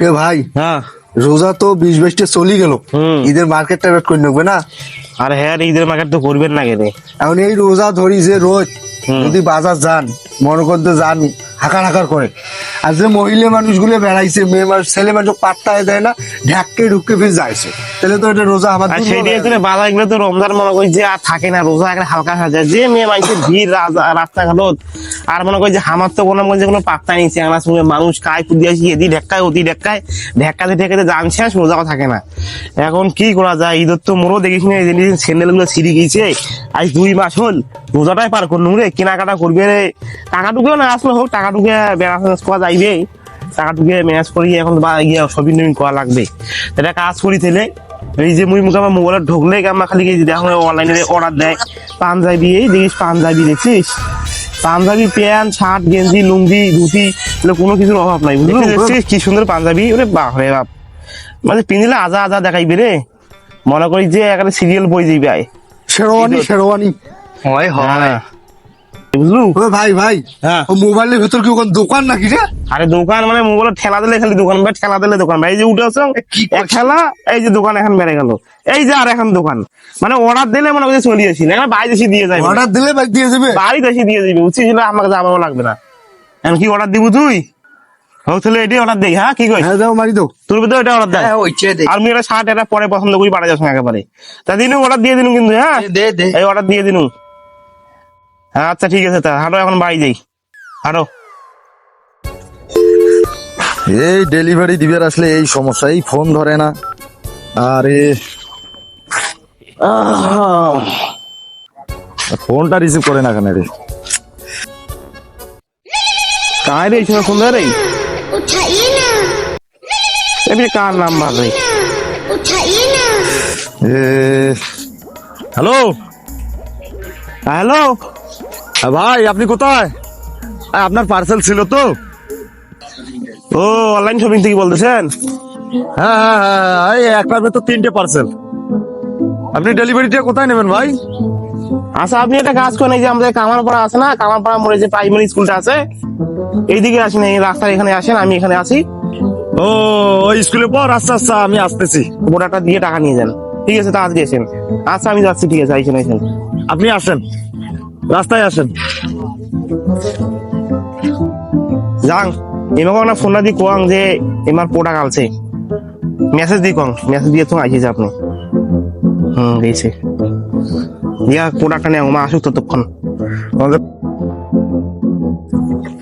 এ ভাই হ্যাঁ। রোজা তো বিশ বাইশটা চলি গেল। ঈদের মার্কেটটা রেট করে নেবে না? আর হ্যাঁ ঈদের মার্কেট তো করবেন না কেনে? এখন এই রোজা ধরি যে রোজ যদি বাজার যান মনে করতে যান হাকার হাকার করে। আর যে মহিলা মানুষগুলো বেড়াইছে মেয়ে মানুষ ছেলে মানুষ পাত্তায় দেয় না ঢাককে ঢুককে ফিরে যাইছে। তাহলে তো এটা রোজা আমার সেই দিয়ে গেল। বাজার তো রমজান মনে করি যে আর থাকে না রোজা একটা হালকা সাজা যে মেয়ে মানুষের ভিড় রাস্তাঘাটত আর মনে করি যে আমার তো কোনো যে কোনো পাত্তা নেই চেংড়ার সঙ্গে মানুষ কায় পুদি আসি এদি ঢেকায় ওদি ঢেকায় ঢেকাতে ঢেকাতে জান শেষ রোজাও থাকে না। এখন কি করা যায়? ঈদের তো মোরও দেখিস না এই স্যান্ডেলগুলো ছিঁড়ে গিয়েছে। আজ দুই মাস হল রোজাটাই পার করলুম রে কেনাকাটা করবে রে। টাকাটুকুও না আসলে হোক টাকাটুকু বেড়াশোনা করা যাইবে টাকাটুকু ম্যানেজ করি এখন বা গিয়ে শপিং টপিং করা লাগবে। এটা কাজ করি তাহলে এই যে মুই মুখে আমার মোবাইলে ঢুকলে আমার খালি এই যে দেখো অনলাইনে অর্ডার দেয়। পাঞ্জাবি এই দেখিস পাঞ্জাবি দেখছিস পাঞ্জাবি প্যান্ট শার্ট গেঞ্জি লুঙ্গি ধুতি এগুলো কোনো কিছুর অভাব নাই বুঝলি? দেখছিস কি সুন্দর পাঞ্জাবি ওরে বাপ রে বাপ। মানে পিন্দিলে আজা আজা দেখাইবে রে। মনে করি যে একটা সিরিয়াল বই যাইবে আয়। শেরওয়ানি শেরওয়ানি। হয়। হয়। বুঝলু? ও ভাই ভাই হ্যাঁ। ও মোবাইলের ভেতর কি ওখানে দোকান নাকি রে? আরে দোকান মানে মোবাইলে ঠেলা দিলে খালি দোকান ভাই ঠেলা দিলে দোকান ভাই যে উঠে আসো এক ঠেলা এই যে দোকান এখন বেড়ে গেল এই যে আর এখন দোকান মানে অর্ডার দিলে মনে করছে চলে আসি না বাইরে এসে দিয়ে যাবে অর্ডার দিলে ভাই দিয়ে যাবে। বাড়িতে এসে দিয়ে দিবি উচিত ছিল আমাকে লাগবে না। এখন কি অর্ডার দিব তুই? অর্ডার দেই হ্যাঁ কি কই হ্যাঁ দাও মারি দাও। তোর ভিতরে এটা অর্ডার দেয় আর আমি শার্ট এটা পরে পছন্দ করি পাড়া যাচ্ছ একেবারে। তা দিনু অর্ডার দিয়ে দিনু কিন্তু হ্যাঁ? দে দে। এই অর্ডার দিয়ে দিনু। হ্যাঁ, আচ্ছা ঠিক আছে তা হাঁটো এখন বাড়ি যাই। হাঁটো। এই ডেলিভারি দিবার আসলে এই সমস্যা এই ফোন ধরে না। আরে। ফোনটা রিসিভ করে না কেন রে? কাই রে ছোট ফোন ধরে? এমনি কার নাম্বার রে? হ্যালো? হ্যালো? ভাই আপনি কোথায়? আপনার পার্সেল ছিল তো? ও অনলাইন শপিং থেকে বলতেছেন? হ্যাঁ হ্যাঁ হ্যাঁ একটার ভেতর তিনটে পার্সেল আপনি ডেলিভারিটা কোথায় নেবেন ভাই? আচ্ছা আপনি একটা কাজ করেন এই যে আমাদের কামারপাড়া আছে না কামারপাড়া মোড়ে যে প্রাইমারি স্কুলটা আছে এইদিকে আসেন এই রাস্তার এখানে আসেন আমি এখানে আছি। ও ওই স্কুলে পর? আচ্ছা আচ্ছা আমি আসতেছি। ওটাটা দিয়ে টাকা নিয়ে যান। ঠিক আছে তাড়াতাড়ি আসেন। আচ্ছা আমি যাচ্ছি ঠিক আছে আইসেন আইসেন। আপনি আসেন। রাস্তায় আসেন। যাং এমাকে না ফোনটা দিয়ে কোয়াং যে এমার প্রোডাক্ট আলছে মেসেজ দিয়ে কং মেসেজ দিয়ে তো আইসেছে আপনি। হুম দিয়েছে। দিয়া প্রোডাক্টটা নেও মা আসুক ততক্ষণ।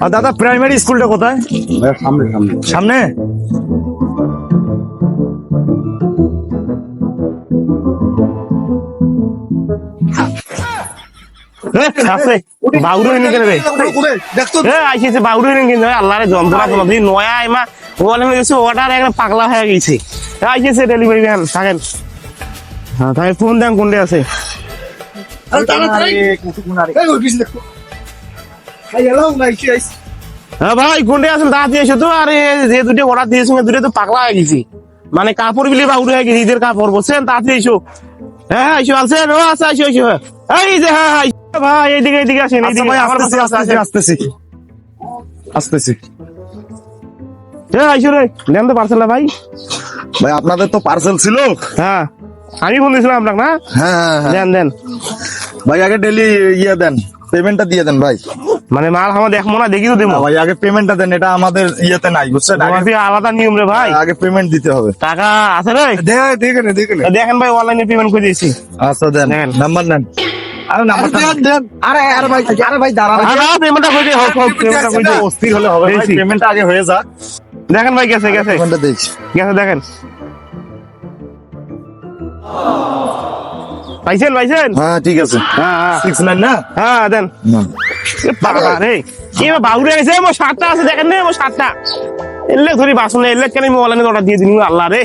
আর দাদা প্রাইমারি স্কুলটা কোথায়? সামনে সামনে। সামনে? বাউরে কেন রে দেখতো এ আইসেছে কেন আল্লাহ যন্ত্রণা তোমার দিন নয়া এমা ওখানে গেছে অর্ডার একটা পাগলা হয়ে গেছে। এ, ডেলিভারি ম্যান থাকেন হ্যাঁ তাই ফোন দেন কোনটা আছে? হ্যাঁ ভাই কোনটা আছেন তাড়াতাড়ি এসো তো। আরে যে দুটো অর্ডার দিয়েছেন দুটো তো পাগলা হয়ে গেছি। মানে কাপড় বিলি বাউরে হয়ে গেছে ঈদের কাপড় বলছেন তাড়াতাড়ি এসো হ্যাঁ হ্যাঁ এসো আলছেন? ও আচ্ছা এসো এসো এই যে হ্যাঁ হ্যাঁ ভাই এইদিকে এইদিকে আসেন আচ্ছা এইদিকে ভাই আমার আসতেছি আসতেছি আসেন। আসতেছি। আসতেছি। এ আইসো রে দেন তো পার্সেল ভাই। ভাই আপনাদের তো পার্সেল ছিল? হ্যাঁ আমি ফোন দিয়েছিলাম আপনাকে না? হ্যাঁ হ্যাঁ হ্যাঁ। দেন দেন ভাই আগে ডেলি ইয়ে দেন পেমেন্টটা দিয়ে দেন ভাই। মানে মাল আমার দেখব না দেখি তো দেবো। না ভাই আগে পেমেন্টটা দেন এটা আমাদের ইয়েতে নাই বুঝছেন? আগে কি আলাদা নিয়ম রে ভাই? আগে পেমেন্ট দিতে হবে। টাকা আছে রে? দেখে নে দেখে দেখেন ভাই অনলাইনে পেমেন্ট করে দিয়েছি। আচ্ছা দেন। দেন। নাম্বার নেন। আরে নাম্বার দেন দেন। আরে আরে ভাই আরে ভাই দাঁড়া পেমেন্টটা করে হোক হোক পেমেন্টটা করে দিয়ে অস্থির হলে হবে। ভাই পেমেন্টটা আগে হয়ে যাক। দেখেন ভাই গেছে গেছে। পেমেন্টটা দেখছি। গেছে দেখেন। পাইছেন পাইছেন? হ্যাঁ ঠিক আছে। হ্যাঁ হ্যাঁ। সিক্স নাইন না? হ্যাঁ দেন। বাবা রে। কি বাউরে গেছে সাতটা আছে দেখেন নে মোর সাতটা। এলে ধরি বাসন এলে কেন আমি অনলাইনে অর্ডার দিয়ে দিন আল্লাহ রে।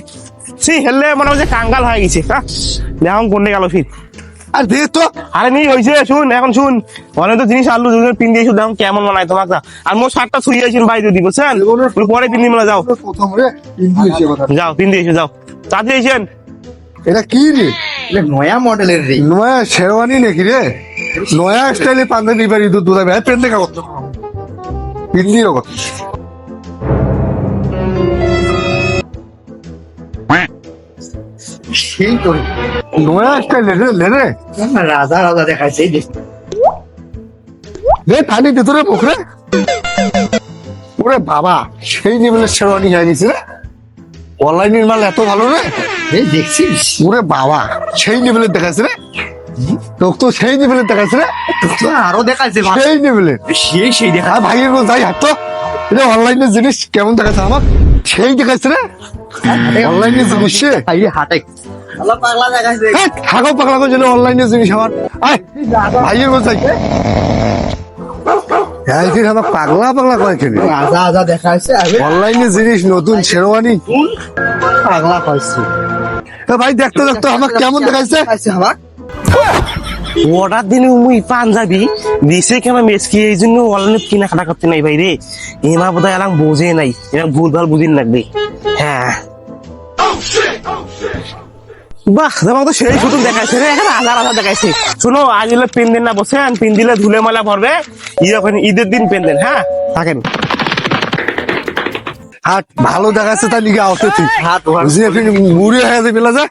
সি হেললে মনে হচ্ছে কাঙ্গাল হয়ে গেছে হ্যাঁ। দেখুন কোনটা গেল ফির। আর দে তো। আরে নি হইছে শুন এখন শুন। অনেক তো জিনিস আলু দুজন পিন দিয়েছ দাম কেমন মানায় তোমাকে না। আর মোর শার্টটা ছুঁয়ে আইছেন বাইরে দিব বুঝছেন পরে পিন দিয়ে যাও যাও পিন দিয়েছ যাও তাতে আইছেন এটা কি রে? নয়া মডেলের রে। নয়া শেরওয়ানি নাকি রে? নয়া স্টাইলে পাঞ্জাবি বাড়ি দুধ দুধ ভাই পেন দেখা করতে পিন দিয়ে কথা সেই তো রাজা রাজা রে। পানি ওরে বাবা সেই লেভেলের শেরওয়ানি হয়ে গেছে রে। অনলাইনের মাল এত ভালো রে। এই দেখছিস? ওরে বাবা সেই লেভেলের দেখাচ্ছে রে। তো সেই লেভেলের দেখাচ্ছে রে। তো আরও দেখাচ্ছে মা। সেই লেভেলের সেই সেই দেখা ভাইয়ের যাই এটা অনলাইনের জিনিস কেমন দেখাচ্ছে আমার? সেই দেখাচ্ছে রে। অনলাইনের জিনিস হাটে পাগলা দেখাচ্ছে হ্যাঁ, পাগলা করে যেন অনলাইনের জিনিস আমার। আয় ভাইয়ের হ্যাঁ পাগলা পাগলা দেখাচ্ছে অনলাইনে জিনিস নতুন শেরওয়ানি। পাগলা পাইছে ভাই দেখতে দেখতে আমার কেমন দেখাচ্ছে দেখাচ্ছে আমার অর্ডার দিলে মুই পাঞ্জাবি দিছে কেন মেসকি এই জন্য অনলাইনে কেনাকাটা করতে নাই ভাই রে। এমা বোধ হয় এলাম বোঝে নাই। এরা ভুল ভালো বুঝিন লাগবে। হ্যাঁ। বাহ তোমাকে তো সেই শুধু দেখাইছে রে। এখানে হাজার হাজার দেখাইছে। শুনো আজ হলে পেন দিন না বসেন পেন দিলে ধুলে মালা ভরবে। ঈদের দিন পেন দেন হ্যাঁ? থাকেন। হাট ভালো দেখাচ্ছে তার লিগে আওতে তুই হাত। বুঝলি মুড়ি হয়ে যাবে যা